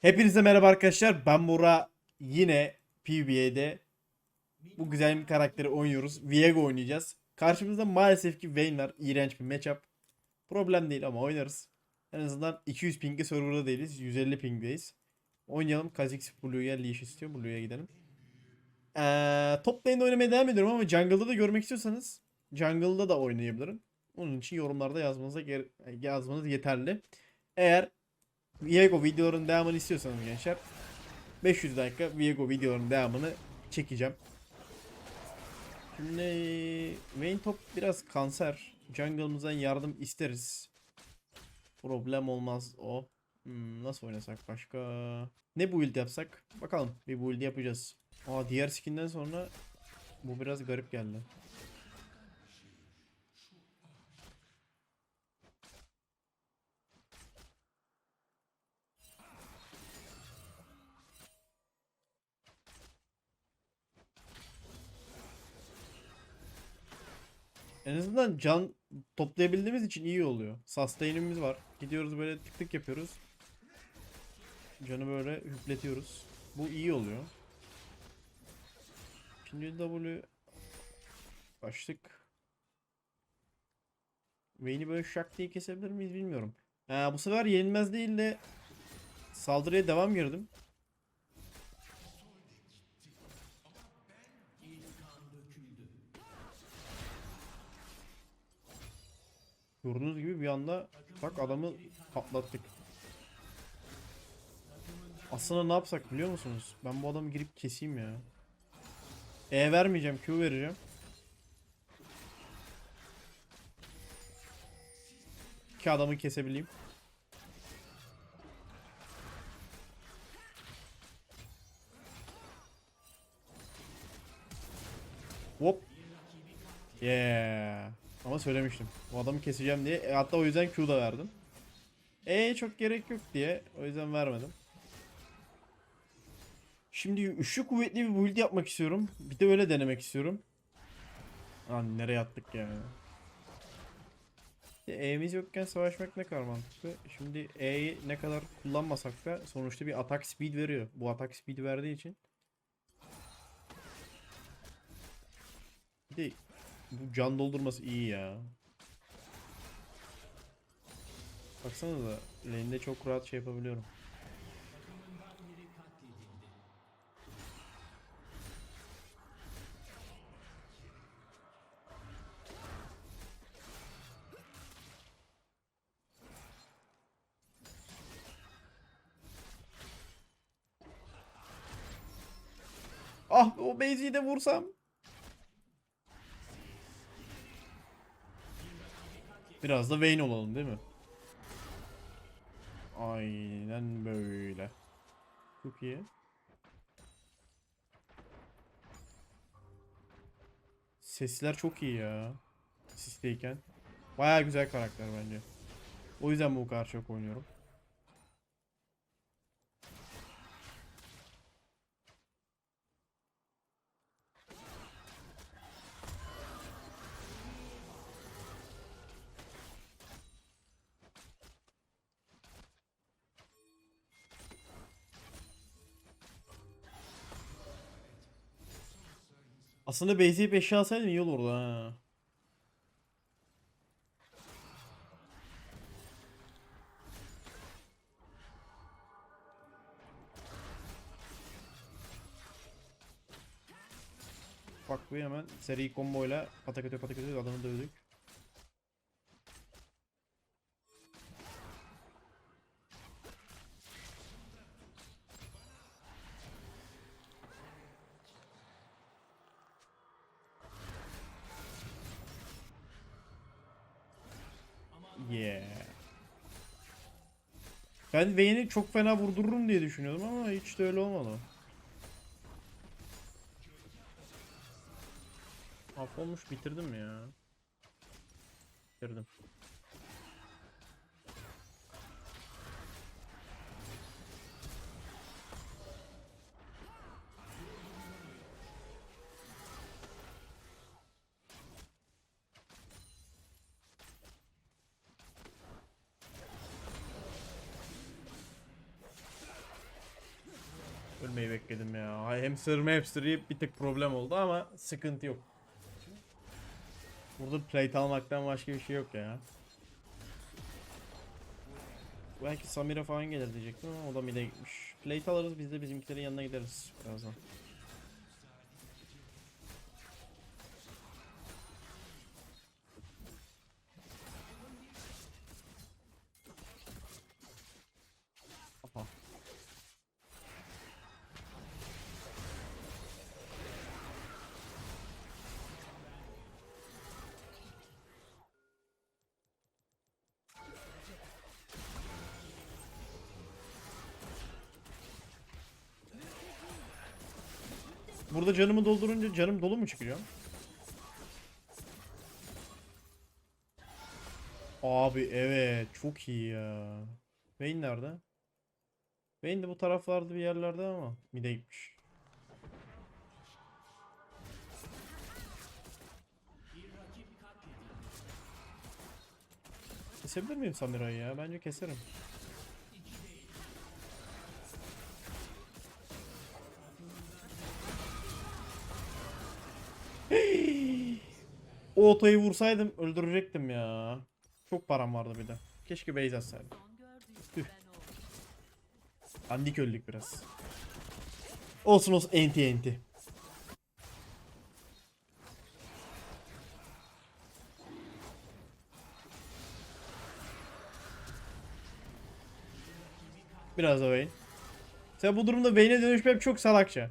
Hepinize merhaba arkadaşlar. Ben Bora. Yine PvP'de bu güzel bir karakteri oynuyoruz. Viego oynayacağız. Karşımızda maalesef ki Vayne var. İğrenç bir matchup. Problem değil ama oynarız. En azından 200 pingli serverda değiliz. 150 pingdeyiz. Oynayalım. Kha'Zix Blue'ya leash istiyor. Blue'ya gidelim. Ee, top lane'de oynamaya devam ediyorum ama jungle'da da görmek istiyorsanız jungle'da da oynayabilirim. Onun için yorumlarda yazmanıza yazmanız yeterli. Eğer Viego videoların devamını istiyorsanız gençler 500 dakika Viego videoların devamını çekeceğim. Şimdi Vayne top biraz kanser. Jungle'ımızdan yardım isteriz. Problem olmaz o. Hmm, nasıl oynasak başka? Ne build yapsak? Bakalım bir build yapacağız. Aa diğer skinden sonra bu biraz garip geldi. En azından can toplayabildiğimiz için iyi oluyor. Sustain'imiz var. Gidiyoruz böyle tık tık yapıyoruz. Canı böyle hüpletiyoruz. Bu iyi oluyor. İkinci W başlık. Vayne'i böyle şak diye kesebilir miyiz bilmiyorum. Ha, bu sefer yenilmez değil de saldırıya devam girdim. Gördüğünüz gibi bir anda bak adamı patlattık. Aslında ne yapsak biliyor musunuz? Ben bu adamı girip keseyim ya. E vermeyeceğim, Q vereceğim. Ki adamı kesebileyim. Hop. Yeah. Ama söylemiştim. Bu adamı keseceğim diye. E, hatta o yüzden Q da verdim. E çok gerek yok diye. O yüzden vermedim. Şimdi üçlü kuvvetli bir build yapmak istiyorum. Bir de öyle denemek istiyorum. Lan nereye attık ya? E'miz yokken savaşmak ne kadar mantıklı. Şimdi E'yi ne kadar kullanmasak da sonuçta bir atak speed veriyor. Bu atak speed verdiği için. Bir de bu can doldurması iyi ya. Baksanıza lane'de çok rahat şey yapabiliyorum. Ah o base'i de vursam. Biraz da Vayne olalım değil mi? Aynen böyle. Çok iyi. Sesler çok iyi ya. Sisteyken. Baya güzel karakter bence. O yüzden bu kadar çok oynuyorum. Aslında base'e eşya alsaydım iyi olurdu ha. Bak bu hemen seri komboyla patak atıyor patak atıyor adamı dövdük. Ben Vayne'i çok fena vurdururum diye düşünüyordum ama hiç de öyle olmadı. Af olmuş bitirdim ya. Bitirdim. Ölmeyi bekledim ya. Hamster hamster bir tık problem oldu ama sıkıntı yok. Burada plate almaktan başka bir şey yok ya. Belki Samira falan gelir diyecektim ama o da mid'e gitmiş. Plate alırız biz de bizimkilerin yanına gideriz birazdan. Burada canımı doldurunca canım dolu mu çıkıyor? Abi evet çok iyi ya. Vayne nerede? Vayne de bu taraflarda bir yerlerde ama mid'e gitmiş. Kesebilir miyim Samira'yı ya? Bence keserim. O otoyu vursaydım öldürecektim ya. Çok param vardı bir de. Keşke base atsaydım. Tüh. Andik öldük biraz. Olsun olsun enti enti. Biraz da Vayne. Sen bu durumda Vayne'e dönüşmem çok salakça.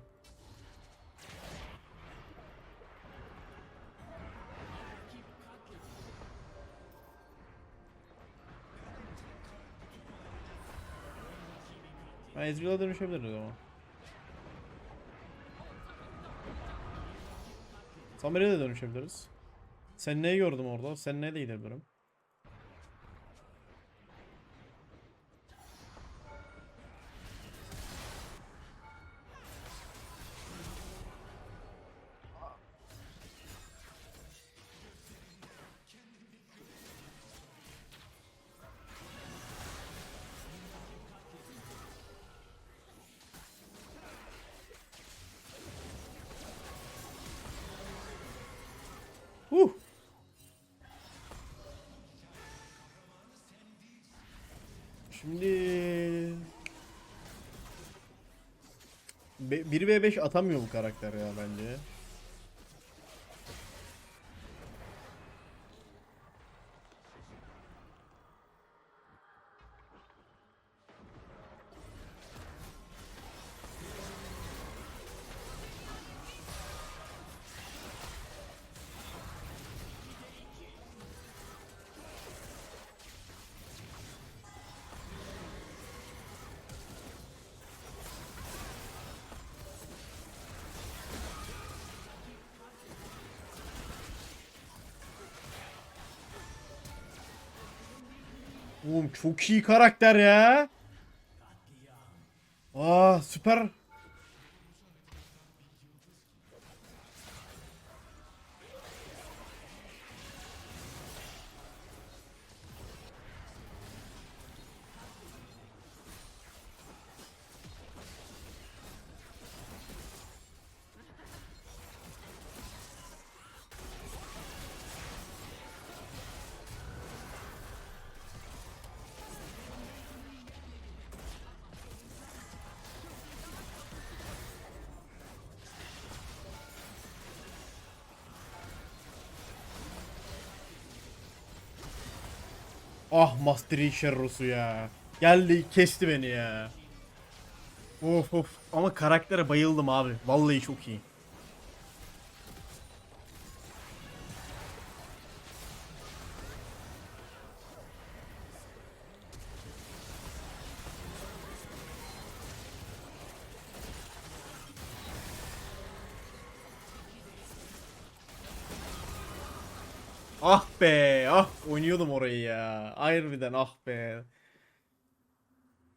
Ha Ezreal'a dönüşebiliriz ama. Samira'ya da dönüşebiliriz. Sen neyi gördüm orada? Sen neye de gidebilirim. Şimdi Be 1v5 atamıyor bu karakter ya bence. Oğlum çok iyi karakter ya. Aa süper. Ah Master Yi Sherros'u ya. Geldi kesti beni ya. Of of. Ama karaktere bayıldım abi. Vallahi çok iyi. Ah be, ah oynuyordum orayı ya. Harbiden ah be.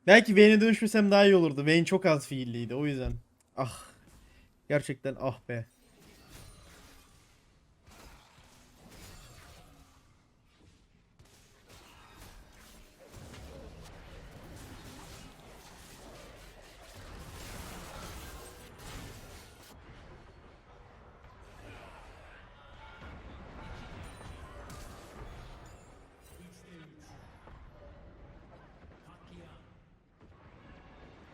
Belki Vayne'e dönüşmesem daha iyi olurdu. Vayne çok az fiilliydi o yüzden. Ah. Gerçekten ah be.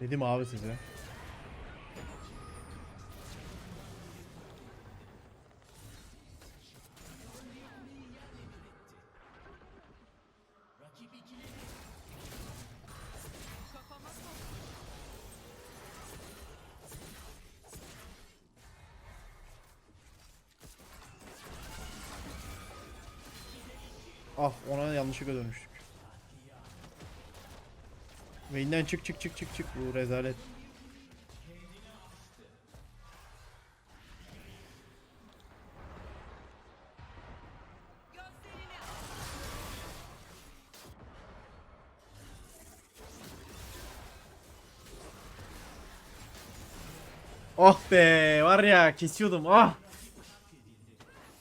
Dedim abi size. Ah ona yanlışlıkla dönmüştük. Vayne'den çık çık çık çık çık bu rezalet. Ah be var ya kesiyordum ah.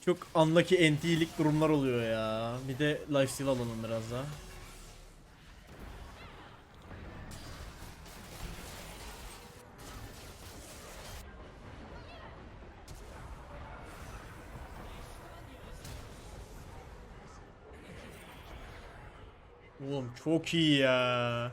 Çok unlucky antilik durumlar oluyor ya. Bir de lifesteal alalım biraz daha. Oğlum çok iyi ya.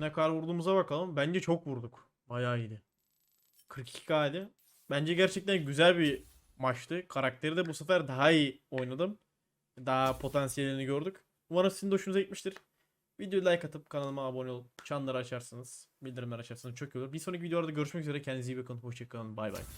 Ne kadar vurduğumuza bakalım. Bence çok vurduk. Bayağı iyiydi. 42 idi. Bence gerçekten güzel bir maçtı. Karakteri de bu sefer daha iyi oynadım. Daha potansiyelini gördük. Umarım sizin de hoşunuza gitmiştir. Videoyu like atıp kanalıma abone olup çanları açarsınız. Bildirimler açarsanız çok iyi olur. Bir sonraki videolarda görüşmek üzere. Kendinize iyi bakın. Hoşçakalın. Bay bay.